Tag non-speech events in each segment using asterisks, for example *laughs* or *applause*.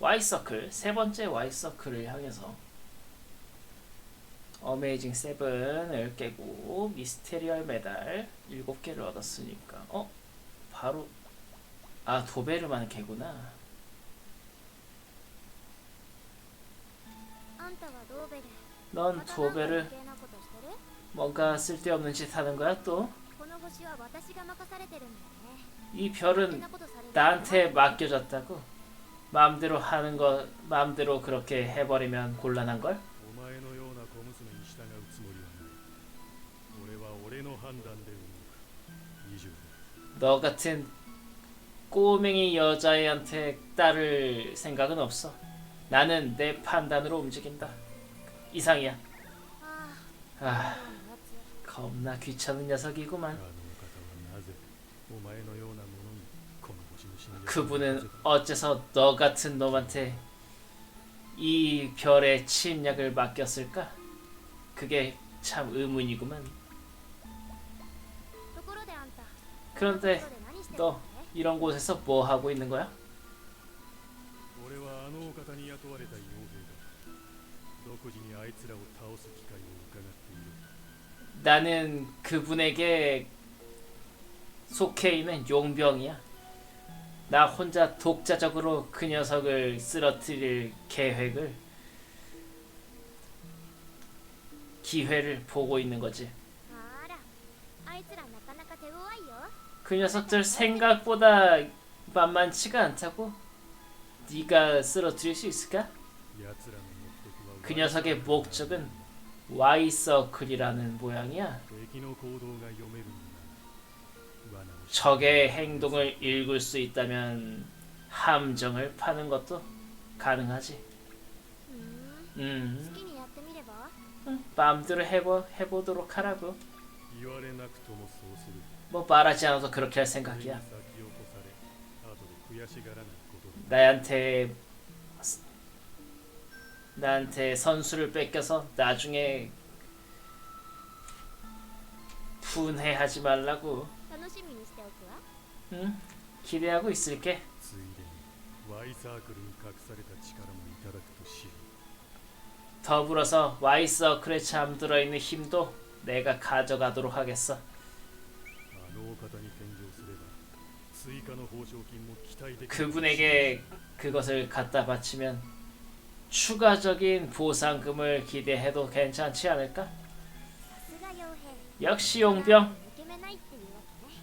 Y서클, 세 번째 Y서클을 향해서 어메이징 세븐을 깨고 미스테리얼 메달 7개를 얻었으니까 어? 바로 아 도베르만 개구나 넌 도베르 뭔가 쓸데없는 짓 하는 거야 또? 이 별은 나한테 맡겨졌다고? 마음대로 하는 거 마음대로 그렇게 해버리면 곤란한 걸? 너 같은 꼬맹이 여자애한테 따를 생각은 없어. 나는 내 판단으로 움직인다. 이상이야. 아, 겁나 귀찮은 녀석이구만. 그분은 어째서 너 같은 놈한테 이 별의 침략을 맡겼을까? 그게 참 의문이구만. 그런데 너 이런 곳에서 뭐 하고 있는 거야? 나는 그분에게 속해 있는 용병이야. 나 혼자 독자적으로 그 녀석을 쓰러뜨릴 계획을 기회를 보고 있는 거지. 그 녀석들 생각보다 만만치가 않다고? 네가 쓰러뜨릴 수 있을까? 그 녀석의 목적은 와이서클이라는 모양이야. 적의 행동을 읽을 수 있다면 함정을 파는 것도 가능하지. 음, 음. 응, 마음대로 해보 해보도록 하라고. 뭐 말하지 않아서 그렇게 할 생각이야. 나한테 나한테 선수를 뺏겨서 나중에 분해하지 말라고. 응? 기대하고 있을게. ついでに Y サークルに隠された力もいただくと知る 더불어서 Y 서클에 잠들어 있는 힘도 내가 가져가도록 하겠어. あのお方に献上すれば追加の報奨金も期待できる 그분에게 그것을 갖다 바치면 추가적인 보상금을 기대해도 괜찮지 않을까? さすが傭兵 역시 용병. 抜け目ないっていうわけね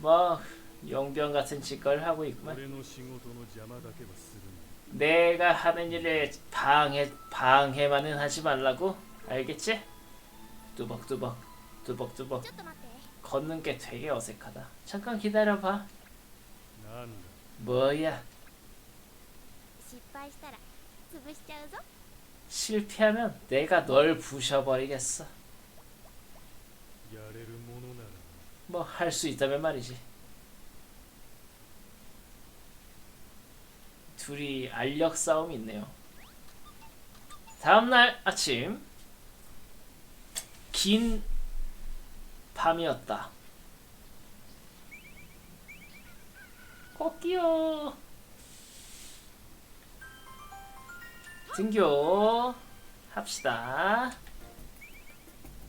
뭐 용병 같은 짓거리를 하고 있구만. 내가 하는 일에 방해 방해만은 하지 말라고 알겠지? 두벅두벅 두벅두벅 걷는 게 되게 어색하다. 잠깐 기다려봐. 뭐야? 실패하면 내가 널 부셔버리겠어. 뭐 할 수 있다면 말이지. 둘이 알력 싸움이 있네요. 다음날 아침 긴 밤이었다. 꽃기요. 등교 합시다.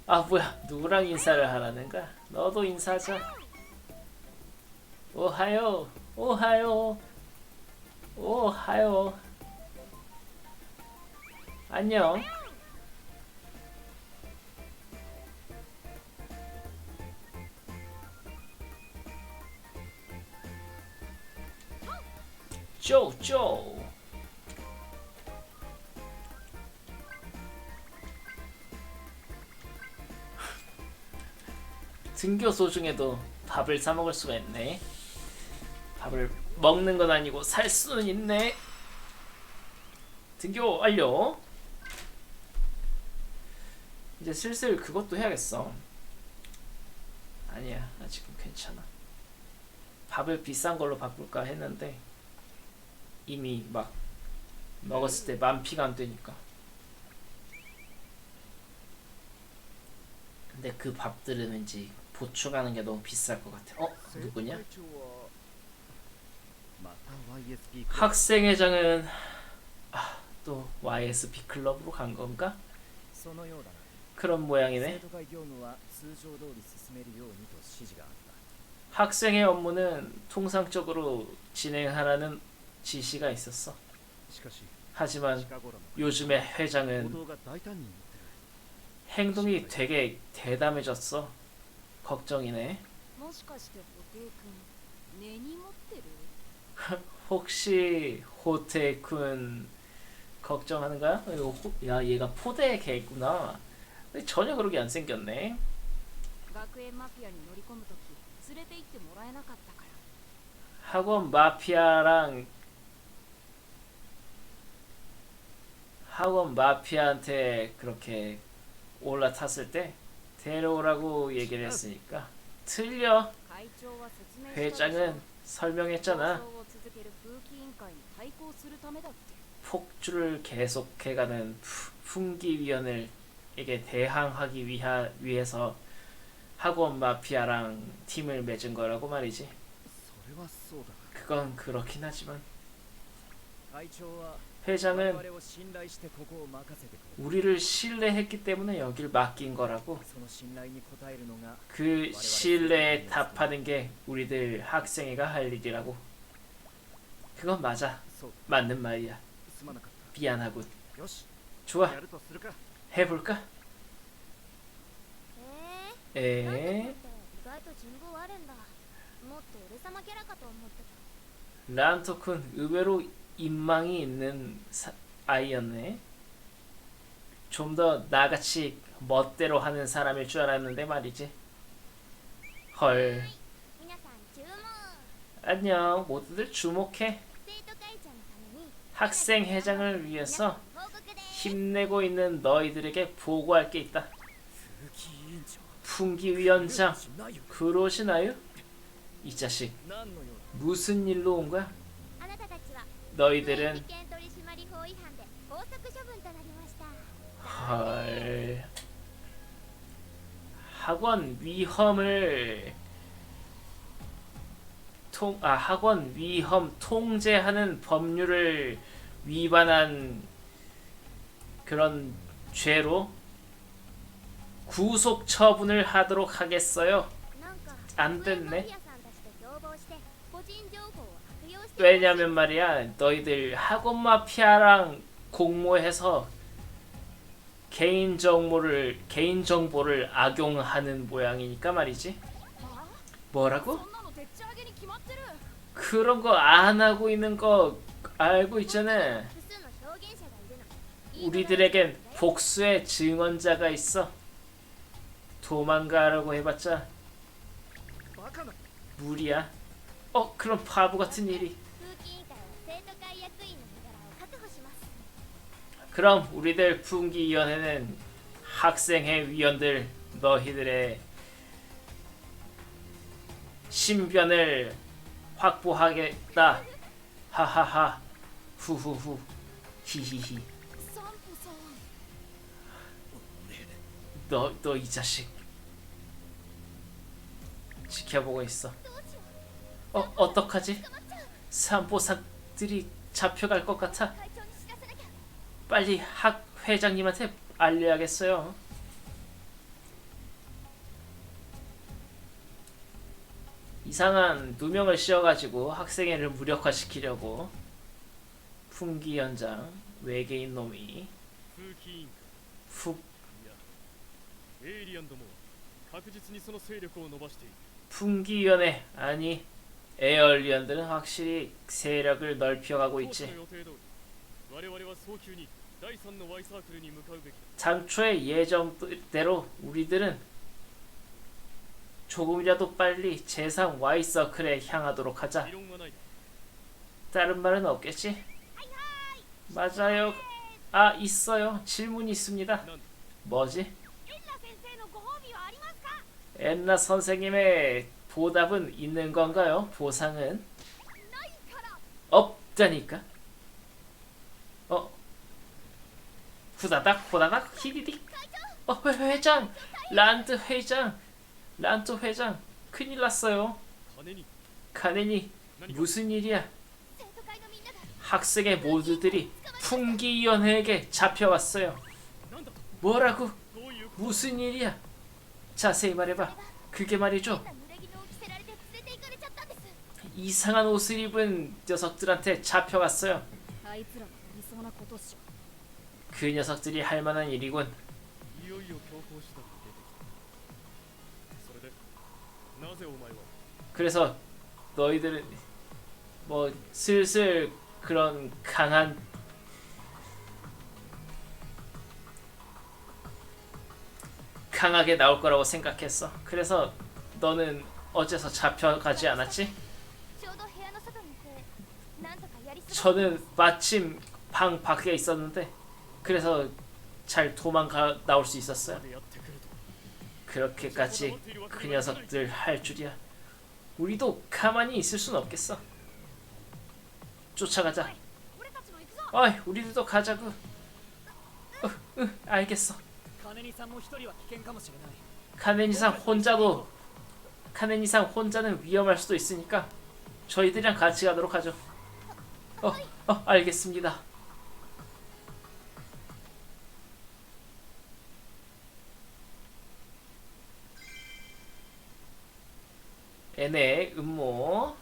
아 뭐야 누구랑 인사를 하라는 거야? 너도 인사하자. 오하요 오하요 오 하요 안녕. 쪼쪼 *laughs* 등교 소 중에도 밥을 사 먹을 수가 있네. 밥을 먹는 건 아니고 살 수는 있네. 등교 완료. 이제 슬슬 그것도 해야겠어. 아니야, 아직은 괜찮아. 밥을 비싼 걸로 바꿀까 했는데 이미 막 먹었을 때 만피가 안 되니까. 근데 그 밥들은 왠지 보충하는 게 너무 비쌀 것 같아. 어? 누구냐? 학생회장은 아, 또 YSP 클럽으로 간 건가? 그런 모양이네. 학생의 업무는 통상적으로 진행하라는 지시가 있었어. 하지만 요즘의 회장은 행동이 되게 대담해졌어. 걱정이네. *laughs* 혹시 호테쿤 걱정하는 거야? 이거 호- 야 얘가 포대 개구나. 근데 전혀 그러게 안 생겼네. 学園マフィアに乗り込むとき連れて行ってもらえなかったから 학원 마피아랑 학원 마피아한테 그렇게 올라탔을 때 데려오라고 얘기를 했으니까 틀려 会長は説明したでしょ 회장은 설명했잖아 抗争を 폭주를 계속해가는 풍기위원을에게 대항하기 위하, 위해서 학원 마피아랑 팀을 맺은 거라고 말이지. 그건 그렇긴 하지만. 회장은 우리를 신뢰했기 때문에 여길 맡긴 거라고. 그 신뢰에 답하는 게 우리들 학생회가 할 일이라고. 그건 맞아. 맞는 말이야. 미안하고 좋아. 해볼까? 에? 란토쿤 뭐 의외로 인망이 있는 사, 아이였네. 좀 더 나같이 멋대로 하는 사람일 줄 알았는데 말이지. 헐. 안녕, 모두들 주목해. 학생 회장을 위해서 힘내고 있는 너희들에게 보고할 게 있다. 풍기 위원장, 그러시나요? 이 자식, 무슨 일로 온 거야? 너희들은 헐 학원 위험을 통, 아, 학원 위험 통제하는 법률을 위반한 그런 죄로 구속 처분을 하도록 하겠어요. 안 됐네. 왜냐면 말이야, 너희들 학원 마피아랑 공모해서 개인 정보를 개인 정보를 악용하는 모양이니까 말이지. 뭐라고? 그런 거 안 하고 있는 거 알고 있잖아. 우리들에겐 복수의 증언자가 있어. 도망가라고 해봤자 무리야. 어, 그런 바보 같은 일이. 그럼 우리들 풍기위원회는 학생회 위원들 너희들의 신변을 확보하겠다. 하하하. 후후후. 히히히. 너, 너 이 자식. 지켜보고 있어. 어, 어떡하지? 산보사들이 잡혀갈 것 같아. 빨리 학 회장님한테 알려야겠어요. 이상한 두 명을 씌워가지고 학생회를 무력화시키려고 풍기 현장 외계인 놈이 풍기위원회 아니 에어리언들은 확실히 세력을 넓혀가고 있지. 장초의 예정대로 우리들은 조금이라도 빨리 재상 와이서클에 향하도록 하자. 다른 말은 없겠지? 맞아요. 아, 있어요. 질문이 있습니다. 뭐지? 엔나 선생님의 보답은 있는 건가요? 보상은? 없다니까. 어? 후다닥 후다닥 히디딕. 어, 회, 회장! 란드 회장! 란토 회장 큰일 났어요. 가네니 무슨 일이야? 학생의 모두들이 풍기위원회에게 잡혀왔어요. 뭐라고? 무슨 일이야? 자세히 말해봐. 그게 말이죠. 이상한 옷을 입은 녀석들한테 잡혀갔어요. 그 녀석들이 할 만한 일이군. 그래서 너희들은 뭐 슬슬 그런 강한 강하게 나올 거라고 생각했어. 그래서 너는 어째서 잡혀가지 않았지? 저는 마침 방 밖에 있었는데 그래서 잘 도망가 나올 수 있었어요. 그렇게까지 그 녀석들 할 줄이야. 우리도 가만히 있을 순 없겠어. 쫓아가자. 어이, 우리도 가자고. 어, 응, 알겠어. 카네니상 혼자도 카네니상 혼자는 위험할 수도 있으니까 저희들이랑 같이 가도록 하죠. 어, 어, 알겠습니다. N의 음모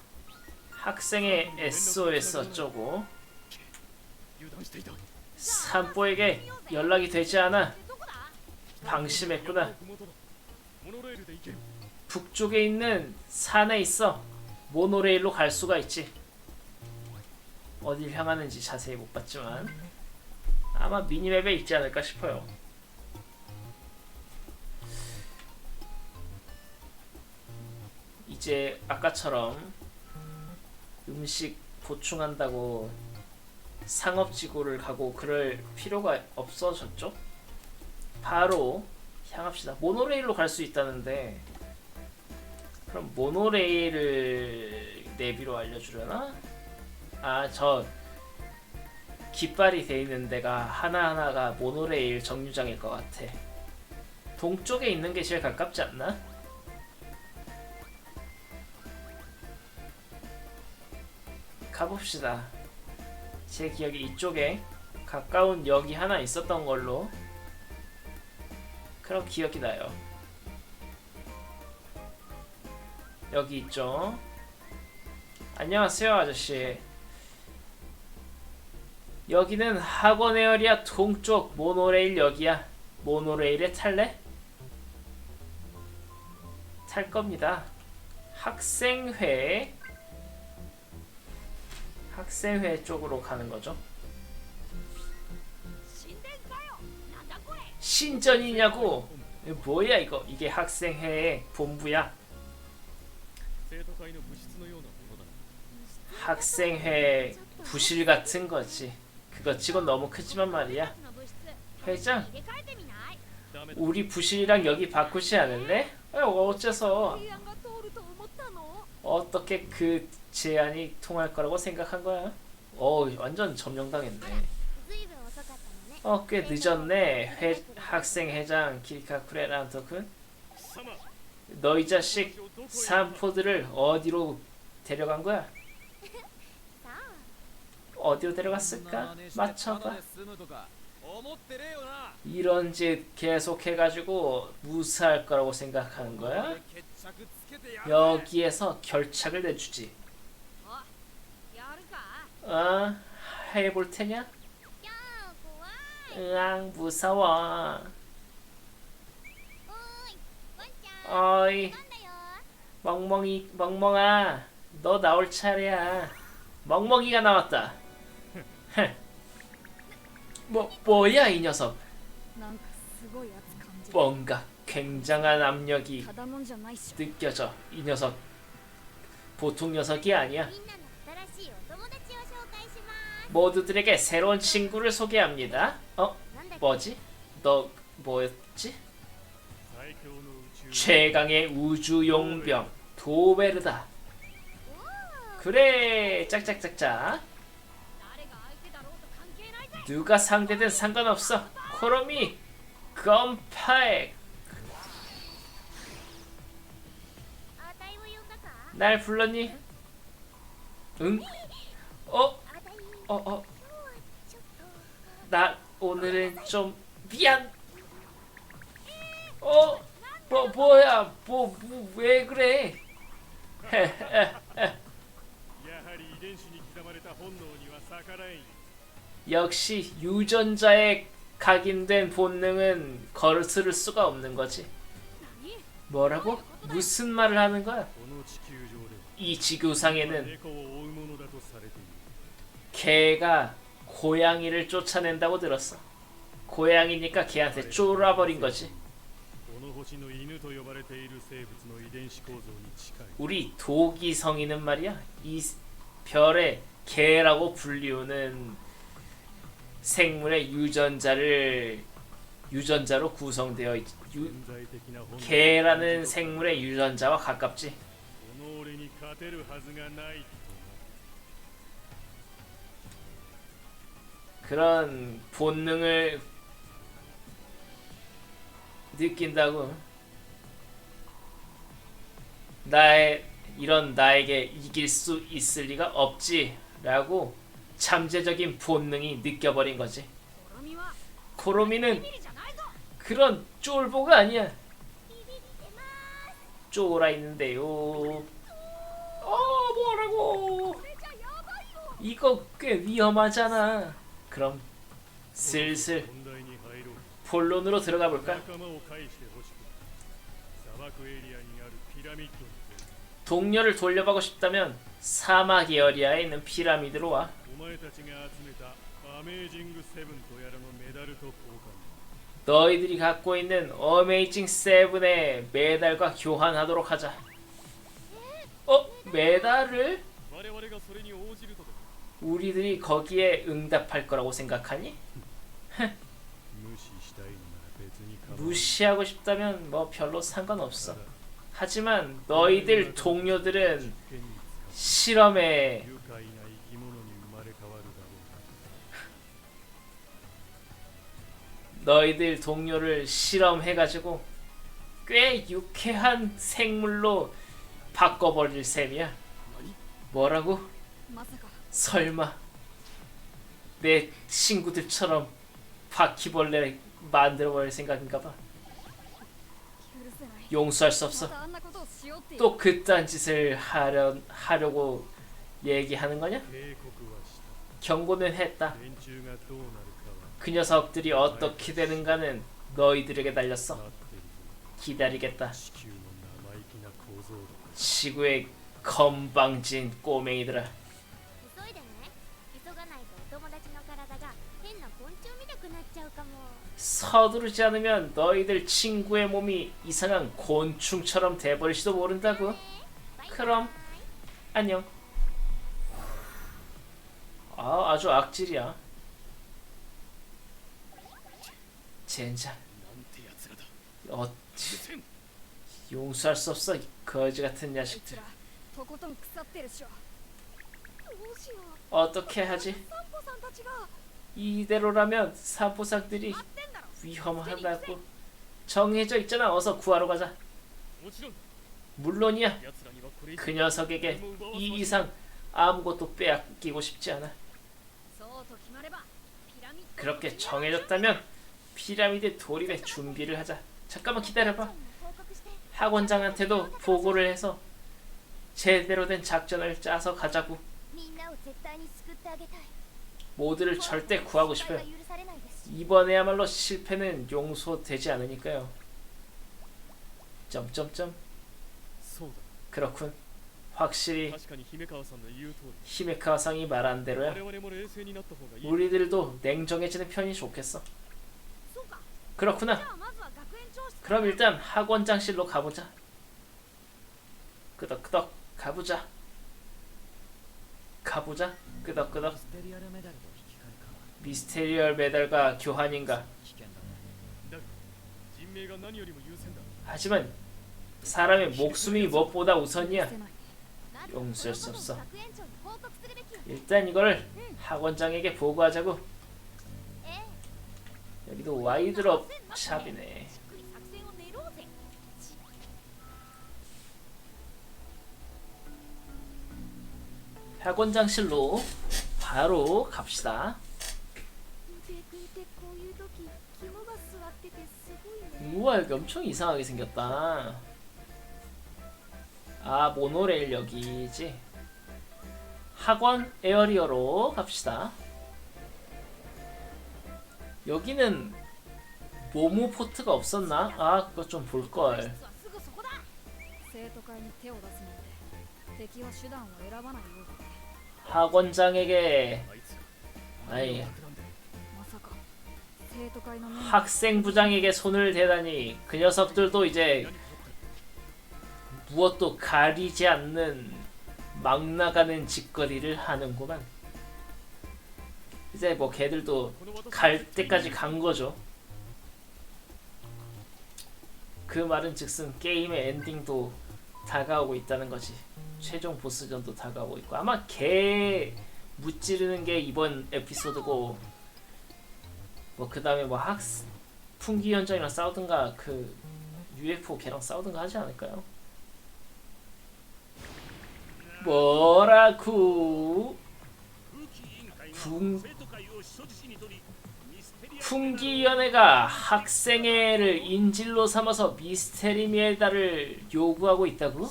학생의 SOS 어쩌고 산보에게 연락이 되지 않아 방심했구나. 북쪽에 있는 산에 있어 모노레일로 갈 수가 있지. 어딜 향하는지 자세히 못 봤지만 아마 미니맵에 있지 않을까 싶어요. 이제 아까처럼 음식 보충한다고 상업지구를 가고 그럴 필요가 없어졌죠? 바로 향합시다. 모노레일로 갈 수 있다는데 그럼 모노레일을 내비로 알려주려나? 아, 저 깃발이 돼 있는 데가 하나하나가 모노레일 정류장일 것 같아. 동쪽에 있는 게 제일 가깝지 않나? 가봅시다. 제 기억에 이쪽에 가까운 역이 하나 있었던 걸로 그런 기억이 나요. 여기 있죠. 안녕하세요, 아저씨. 여기는 학원 에어리아 동쪽 모노레일 역이야. 모노레일에 탈래? 탈 겁니다. 학생회 학생회 쪽으로 가는 거죠. 신전이냐고? 뭐야 이거? 이게 학생회의 본부야? 학생회 부실 같은 거지. 그거 치곤 너무 크지만 말이야. 회장, 우리 부실이랑 여기 바꾸지 않을래? 어째서 어떻게 그 제안이 통할 거라고 생각한 거야. 어, 완전 점령당했네. 어, 꽤 늦었네. 회, 학생 회장 키리카쿠레란토군. 너희 자식 산포드를 어디로 데려간 거야? 어디로 데려갔을까? 맞춰봐. 이런 짓 계속해가지고 무사할 거라고 생각하는 거야? 여기에서 결착을 내주지. 어? 해볼 테냐? 으앙 무서워. 어이 멍멍이 멍멍아 너 나올 차례야. 멍멍이가 나왔다. *laughs* 뭐 뭐야 이 녀석? 뭔가 굉장한 압력이 느껴져. 이 녀석 보통 녀석이 아니야. 모두들에게 새로운 친구를 소개합니다. 어? 뭐지? 너 뭐였지? 최강의 우주 용병 도베르다. 그래 짝짝짝짝. 누가 상대든 상관없어. 코롬이 컴팩. 날 불렀니? 응? 어? 어, 어. 나 오늘은 좀 미안. 어, 뭐 뭐야, 뭐, 뭐왜 그래? *laughs* 역시 유전자에 각인된 본능은 거스를 수가 없는 거지. 뭐라고? 무슨 말을 하는 거야? 이 지구상에는 개가 고양이를 쫓아낸다고 들었어. 고양이니까 개한테 쫄아버린 거지. 우리 도기성이는 말이야. 이 별의 개라고 불리우는 생물의 유전자를 유전자로 구성되어 있, 유, 개라는 생물의 유전자와 가깝지. 그런 본능을 느낀다고 나의 이런 나에게 이길 수 있을 리가 없지라고 잠재적인 본능이 느껴버린 거지. 코로미는 그런 쫄보가 아니야. 쫄아 있는데요. 아, 어 뭐라고? 이거 꽤 위험하잖아. 그럼 슬슬 본론으로 들어가 볼까? 동료를 돌려가고 싶다면 사막 에어리아에 있는 피라미드로 와. 너희들이 갖고 있는 어메이징 세븐의 메달과 교환하도록 하자. 어? 메달을? 우리들이 거기에 응답할 거라고 생각하니? 무시하고 싶다면 뭐 별로 상관없어. 하지만 너희들 동료들은 실험에 너희들 동료를 실험해가지고 꽤 유쾌한 생물로 바꿔버릴 셈이야. 뭐라고? 설마 내 친구들처럼 바퀴벌레 만들어버릴 생각인가봐. 용서할 수 없어. 또 그딴 짓을 하려, 하려고 얘기하는 거냐? 경고는 했다. 그 녀석들이 어떻게 되는가는 너희들에게 달렸어. 기다리겠다. 지구의 건방진 꼬맹이들아. 서두르지 않으면 너희들 친구의 몸이 이상한 곤충처럼 돼버릴지도 모른다고. 그럼 안녕. 아, 아주 악질이야. 젠장. 어, 용서할 수 없어, 거지 같은 야식들. 어떻게 하지? 이대로라면 사포상들이 위험하다고 정해져 있잖아. 어서 구하러 가자. 물론이야. 그 녀석에게 이 이상 아무것도 빼앗기고 싶지 않아. 그렇게 정해졌다면 피라미드 돌입의 준비를 하자. 잠깐만 기다려봐. 학원장한테도 보고를 해서 제대로 된 작전을 짜서 가자고. 모두를 절대 구하고 싶어요. 이번에야말로 실패는 용서되지 않으니까요. 점점점. 그렇군. 확실히 히메카와상이 말한 대로야. 우리들도 냉정해지는 편이 좋겠어. 그렇구나. 그럼 일단 학원장실로 가보자. 끄덕끄덕 가보자. 가보자. 끄덕끄덕. 미스테리얼 메달과 교환인가? 하지만 사람의 목숨이 무엇보다 우선이야. 용서할 수 없어. 일단 이걸 학원장에게 보고하자고. 여기도 와이드롭 샵이네. 학원장실로 바로 갑시다. 우와 여기 엄청 이상하게 생겼다. 아 모노레일 여기지. 학원 에어리어로 갑시다. 여기는 모모 포트가 없었나? 아 그거 좀 볼걸. 학원장에게. 아이 학생 부장에게 손을 대다니 그 녀석들도 이제 무엇도 가리지 않는 막 나가는 짓거리를 하는구만. 이제 뭐 걔들도 갈 때까지 간 거죠. 그 말은 즉슨 게임의 엔딩도 다가오고 있다는 거지. 최종 보스전도 다가오고 있고 아마 걔 무찌르는 게 이번 에피소드고 뭐 그 다음에 뭐 학 풍기 현장이랑 싸우든가 그 UFO 걔랑 싸우든가 하지 않을까요? 뭐라쿠 풍 풍기연애가 학생회를 인질로 삼아서 미스테리미에다를 요구하고 있다고?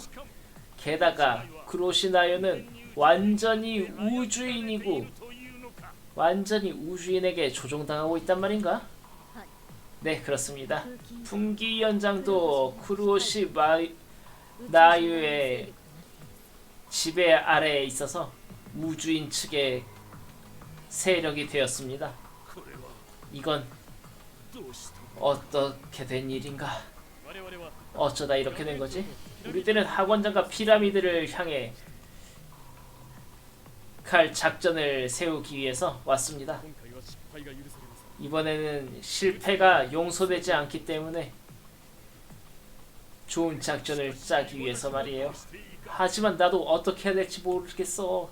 게다가 그로시나요는 완전히 우주인이고 완전히 우주인에게 조종당하고 있단 말인가? 네, 그렇습니다. 분기 연장도 쿠루오시 마이, 나유의 지배 아래에 있어서 우주인 측의 세력이 되었습니다. 이건 어떻게 된 일인가? 어쩌다 이렇게 된 거지? 우리들은 학원장과 피라미드를 향해 갈 작전을 세우기 위해서 왔습니다. 이번에는 실패가 용서되지 않기 때문에 좋은 작전을 짜기 위해서 말이에요. 하지만 나도 어떻게 해야 될지 모르겠어.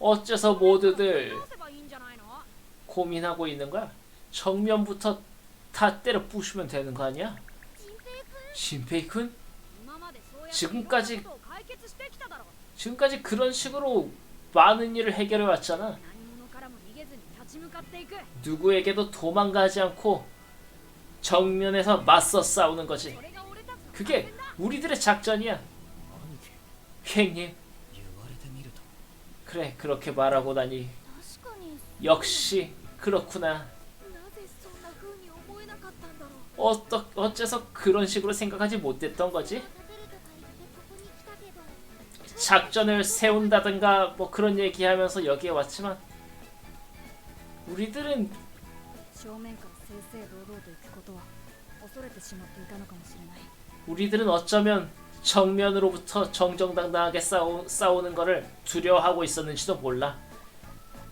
어째서 모두들 고민하고 있는 거야? 정면부터 다 때려 부시면 되는 거 아니야? 신페이큰? 지금까지 지금까지 그런 식으로 많은 일을 해결해 왔잖아. 누구에게도 도망가지 않고 정면에서 맞서 싸우는 거지. 그게 우리들의 작전이야. 캥님. 그래, 그렇게 말하고 나니 역시 그렇구나. 어떠, 어째서 그런 식으로 생각하지 못했던 거지? 작전을 세운다든가 뭐 그런 얘기하면서 여기에 왔지만 우리들은 우리들은 어쩌면 정면으로부터 정정당당하게 싸우, 싸우는 것을 두려워하고 있었는지도 몰라.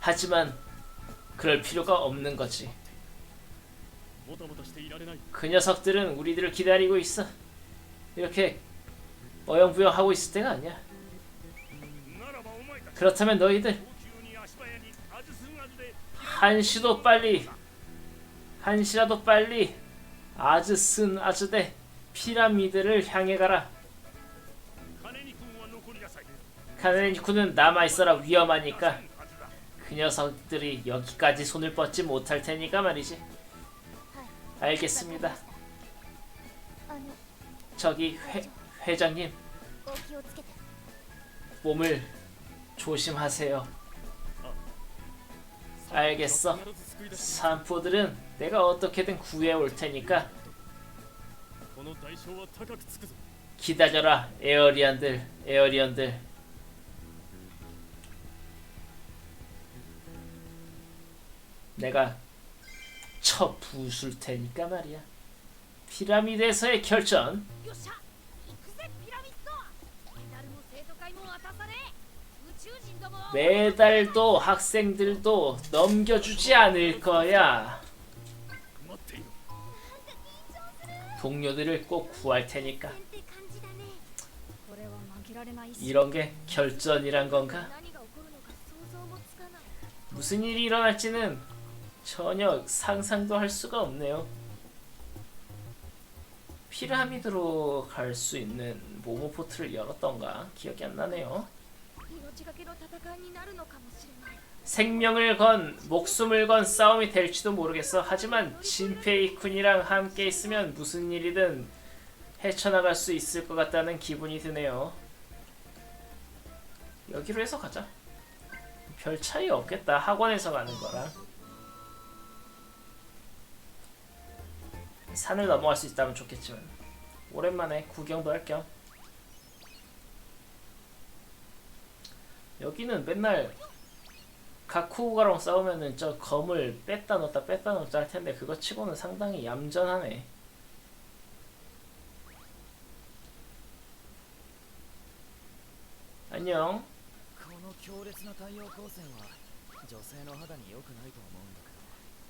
하지만 그럴 필요가 없는 거지. 그 녀석들은 우리들을 기다리고 있어. 이렇게 어영부영하고 있을 때가 아니야. 그렇다면 너희들 한시도 빨리 한시라도 빨리 아즈슨 아즈대 피라미드를 향해 가라. 카네니쿠는 남아있어라 위험하니까 그 녀석들이 여기까지 손을 뻗지 못할 테니까 말이지. 알겠습니다. 저기 회, 회장님 몸을 조심하세요. 알겠어. 산포들은 내가 어떻게든 구해올 테니까 기다려라 에어리안들 에어리언들. 내가 쳐 부술 테니까 말이야. 피라미드에서의 결전. 매달도 학생들도 넘겨주지 않을 거야. 동료들을 꼭 구할 테니까. 이런 게 결전이란 건가? 무슨 일이 일어날지는 전혀 상상도 할 수가 없네요. 피라미드로 갈 수 있는 모모포트를 열었던가 기억이 안 나네요. 생명을 건 목숨을 건 싸움이 될지도 모르겠어. 하지만 진페이 쿤이랑 함께 있으면 무슨 일이든 헤쳐나갈 수 있을 것 같다는 기분이 드네요. 여기로 해서 가자. 별 차이 없겠다. 학원에서 가는 거랑. 산을 넘어갈 수 있다면 좋겠지만 오랜만에 구경도 할 겸. 여기는 맨날 가쿠가랑 싸우면은 저 검을 뺐다 놓다 뺐다 놓다 할 텐데 그거 치고는 상당히 얌전하네. 안녕.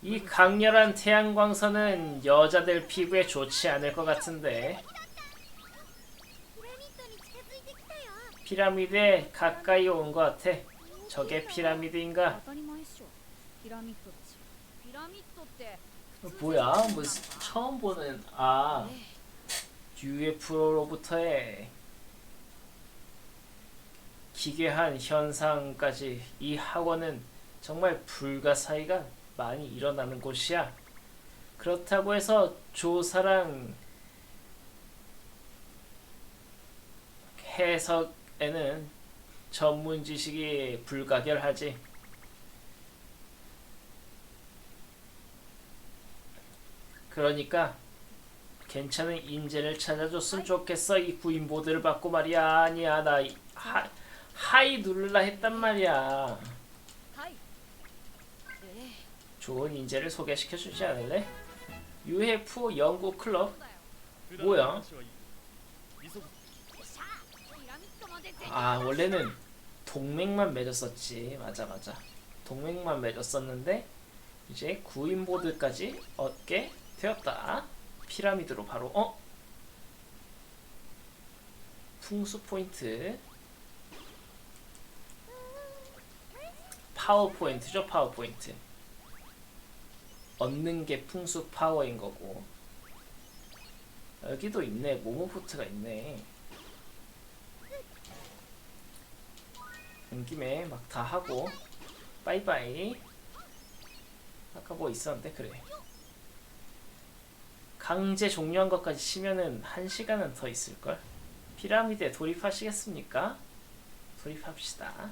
이 강렬한 태양광선은 여자들 피부에 좋지 않을 것 같은데 피라미드에 가까이 온 것 같아. 저게 피라미드인가? 뭐야? 뭐 처음 보는 아 UFO로부터의 기괴한 현상까지 이 학원은 정말 불가사의가 많이 일어나는 곳이야. 그렇다고 해서 조사랑 해석 에는 전문 지식이 불가결하지. 그러니까 괜찮은 인재를 찾아줬으면 좋겠어. 이 구인 보드를 받고 말이야. 아니야. 나 하, 하이 누르라 했단 말이야. 좋은 인재를 소개시켜주지 않을래? 유해프 연구 클럽 뭐야? 아 원래는 동맹만 맺었었지. 맞아 맞아. 동맹만 맺었었는데 이제 구인보드까지 얻게 되었다. 피라미드로 바로 어? 풍수 포인트. 파워 포인트죠 파워 포인트. 얻는 게 풍수 파워인 거고. 여기도 있네. 모모포트가 있네 온 김에 막 다 하고 빠이빠이 아까 뭐 있었는데 그래. 강제 종료한 것까지 치면은 한 시간은 더 있을걸? 피라미드에 돌입하시겠습니까? 돌입합시다